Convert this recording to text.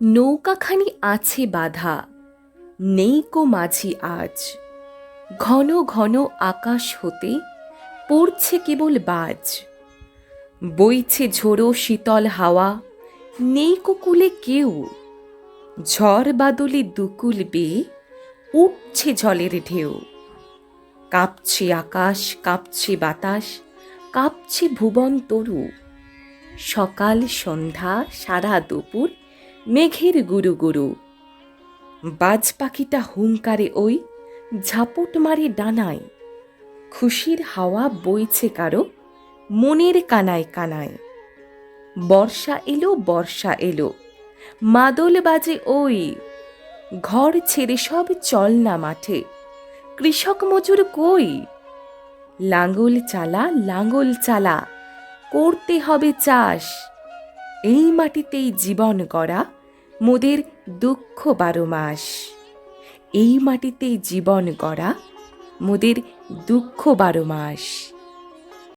নৌকাখানি আছে বাধা, নেই কো মাঝি আজ। ঘন ঘন আকাশ হতে পড়ছে কেবল বাজ। বইছে ঝোড়ো শীতল হাওয়া, নেই কো কুলে কেউ। ঝড় বাদলে দুকুল বেয়ে উঠছে জলের ঢেউ। কাঁপছে আকাশ, কাঁপছে বাতাস, কাঁপছে ভুবন তরু। সকাল সন্ধ্যা, সারা দুপুর মেঘের গুরু গুরু। বাজ পাখিটা হুঙ্কারে ওই, ঝাপট মারে ডানায়। খুশির হাওয়া বইছে কারও, মনের কানায় কানায়। বর্ষা এলো বর্ষা এলো, মাদল বাজে ওই। ঘর ছেড়ে সব চল না মাঠে, কৃষক মজুর কই? লাঙ্গল চালা লাঙ্গল চালা, করতে হবে চাষ। এই মাটিতেই জীবন গড়া মোদের দুঃখ বারো মাস। এই মাটিতেই জীবন গড়া মোদের দুঃখ বারো মাস।